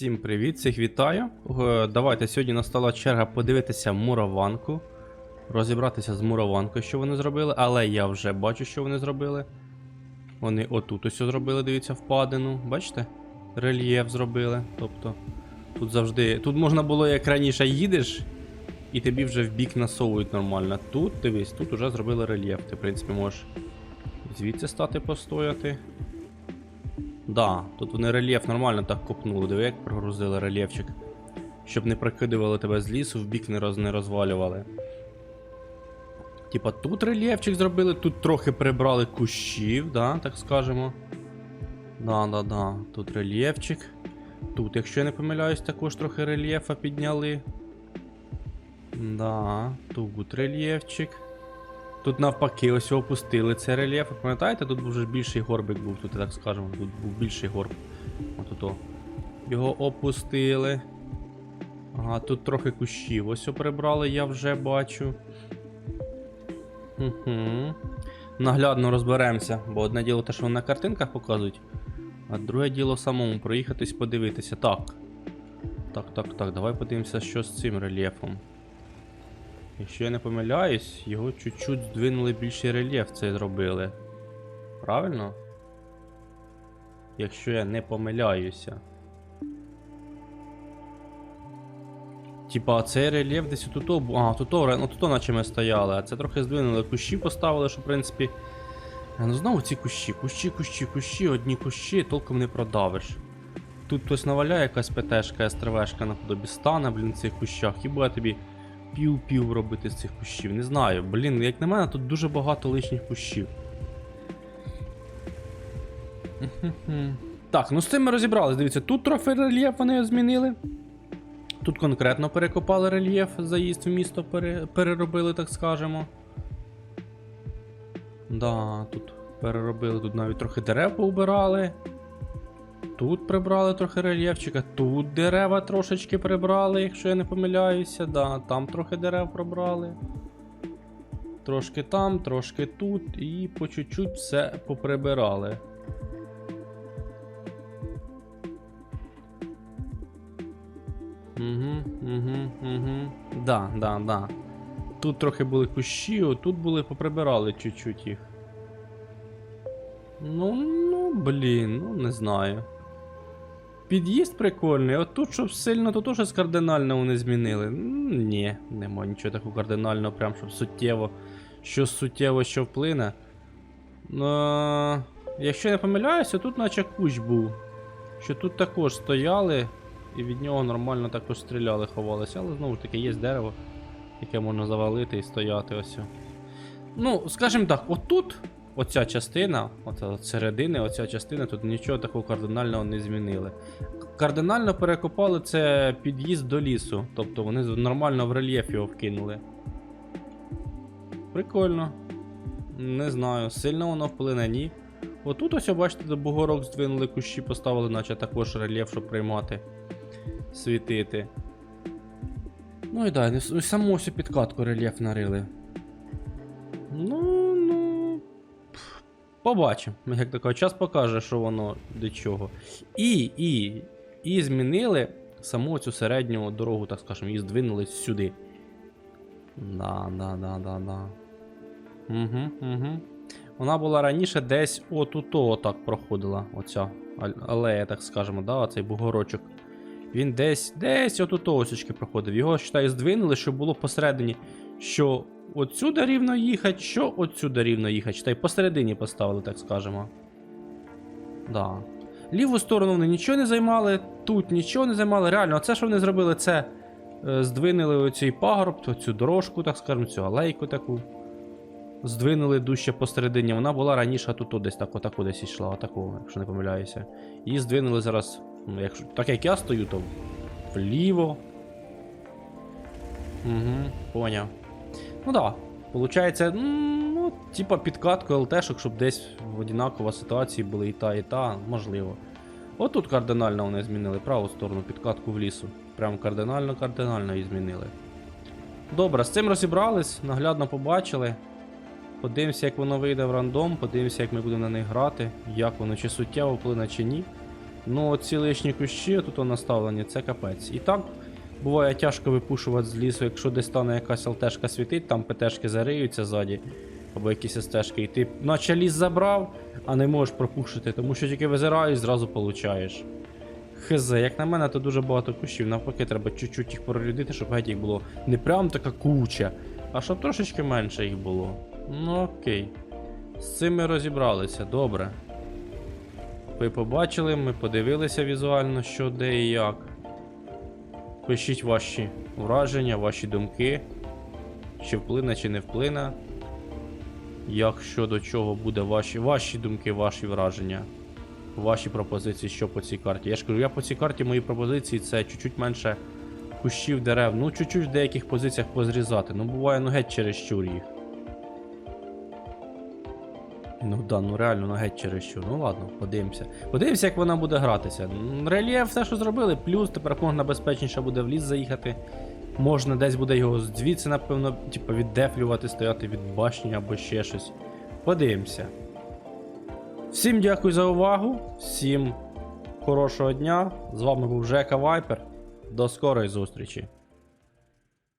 Всім привіт, всіх вітаю. Е, Давайте сьогодні настала черга подивитися мураванку. Розібратися з мураванкою, що вони зробили, але я вже бачу, що вони зробили. Вони отут ось зробили, дивіться, впадину. Бачите? Рельєф зробили. Тобто, тут завжди. Тут можна було, як раніше їдеш, і тобі вже в бік насовують нормально. Тут, дивись, тут вже зробили рельєф. Ти, в принципі, можеш звідси стати постояти. Да, тут вони рельєф нормально так копнули. Диви, як прогрузили рельєфчик. Щоб не прокидували тебе з лісу, в бік не, роз, не розвалювали. Типа тут рельєфчик зробили, тут трохи прибрали кущів, да, так скажемо. Да, да, да. Тут рельєфчик. Тут, якщо я не помиляюсь, також трохи рельєфа підняли. Да, тут рельєфчик. Тут навпаки, ось опустили цей рельєф. Пам'ятаєте, тут вже більший горбик був, тут так скажемо, тут був більший горб. От ото. Його опустили. Ага, тут трохи кущів. Ось прибрали, я вже бачу. Угу. Наглядно розберемося, бо одне діло те, що вони на картинках показують, а друге діло самому проїхатись, подивитися. Так. Так, так, так, давай подивимося, що з цим рельєфом. Якщо я не помиляюсь, його чуть-чуть здвинули більший рельєф це зробили. Правильно? Якщо я не помиляюся. Типа, цей рельєф десь отут. бу- А, тут, ну тут наче ми стояли, а це трохи здвинули. Кущі поставили, що в принципі. Ну знову ці кущі, кущі, кущі, кущі, одні кущі, толком не продавиш. Тут хтось наваляє якась ПТшка, СТРВшка наподобі стане, блін, в цих кущах, і буде тобі пів-пів робити з цих кущів. Не знаю. Блін, як на мене, тут дуже багато лишніх кущів. Так, ну з цим ми розібрались. Дивіться, тут трохи рельєф вони змінили. Тут конкретно перекопали рельєф, заїзд в місто пере... переробили, так скажемо. Да, тут переробили, тут навіть трохи дерев поубирали. Тут прибрали трохи рельєфчика, тут дерева трошечки прибрали, якщо я не помиляюся. Да, там трохи дерев прибрали. Трошки там, трошки тут, і по чуть-чуть все поприбирали. Угу, угу, угу. Да, да, да. Тут трохи були кущі, тут були поприбирали чуть-чуть їх. Ну, ну, блін, ну не знаю. Під'їзд прикольний, от тут щоб сильно, то теж кардинально вони змінили. Ні, нема нічого такого кардинального, прям щоб суттєво. Що суттєво, що вплине. Ну, якщо я не помиляюся, тут наче кущ був. Що тут також стояли, і від нього нормально також стріляли, ховалися, але знову ж таки є дерево, яке можна завалити і стояти ось. Ну, скажімо так, отут, оця частина, от середини, оця частина, тут нічого такого кардинального не змінили. Кардинально перекопали це під'їзд до лісу, тобто вони нормально в рельєф його вкинули. Прикольно. Не знаю, сильно воно вплине, ні. Отут ось, бачите, бугорок здвинули кущі, поставили, наче також рельєф, щоб приймати, світити. Ну і далі, саму ось підкатку рельєф нарили. Ну. Побачимо. Як тако, час покаже, що воно до чого. І, і, і змінили саму цю середню дорогу, так скажемо, її здвинули сюди. Да, да, да, да, да. Угу, угу. Вона була раніше десь отуто отак проходила. Оця алея, так скажемо, да, оцей бугорочок. Він десь, десь отуто осічки проходив. Його, считай, здвинули, щоб було посередині, що отсюди рівно їхати, що отсюди рівно їхати. Считай, посередині поставили, так скажемо. Да. Ліву сторону вони нічого не займали, тут нічого не займали. Реально, оце, що вони зробили, це е, здвинули оцей пагорб, цю дорожку, так скажемо, цю алейку таку. Здвинули дужче посередині. Вона була раніше тут десь так, отаку десь йшла, отаку, якщо не помиляюся. Її здвинули зараз, ну, якщо, так як я стою, то вліво. Угу, поняв. Ну да. Получається, ну, типа підкатку ЛТшок, щоб десь в одинакова ситуації були і та, і та, можливо. Отут кардинально вони змінили праву сторону, підкатку в лісу. Прям кардинально-кардинально її змінили. Добре, з цим розібрались, наглядно побачили. Подивимося, як воно вийде в рандом, подивимося, як ми будемо на них грати, як воно чи суттєво вплине, чи ні. Ну, ці лишні кущі тут наставлені, це капець. І так буває тяжко випушувати з лісу, якщо десь стане якась ЛТшка світить, там ПТшки зариються ззаді, або якісь стежки, і ти наче ліс забрав, а не можеш пропушити, тому що тільки визираєш, зразу получаєш. Хз, як на мене, то дуже багато кущів. Навпаки, треба чуть-чуть їх прорядити, щоб геть їх було не прям така куча, а щоб трошечки менше їх було. Ну окей. З цим ми розібралися, добре. Ви побачили, ми подивилися візуально, що де і як. Пишіть ваші враження, ваші думки. Чи вплине, чи не вплине. Як щодо чого буде ваші, ваші думки, ваші враження. Ваші пропозиції, що по цій карті. Я ж кажу, я по цій карті мої пропозиції це чуть-чуть менше кущів дерев. Ну, чуть-чуть в деяких позиціях позрізати. Ну, буває, ну геть через чересчур їх. Ну да, ну реально, ну геть чересчур. Ну ладно, подивимося. Подивимося, як вона буде гратися. Рельєф все, що зробили, плюс тепер можна безпечніше буде в ліс заїхати. Можна десь буде його звідси, напевно, типу, віддефлювати, стояти від башні або ще щось. Подивимося. Всім дякую за увагу, всім хорошого дня. З вами був Жека Вайпер. До скорої зустрічі.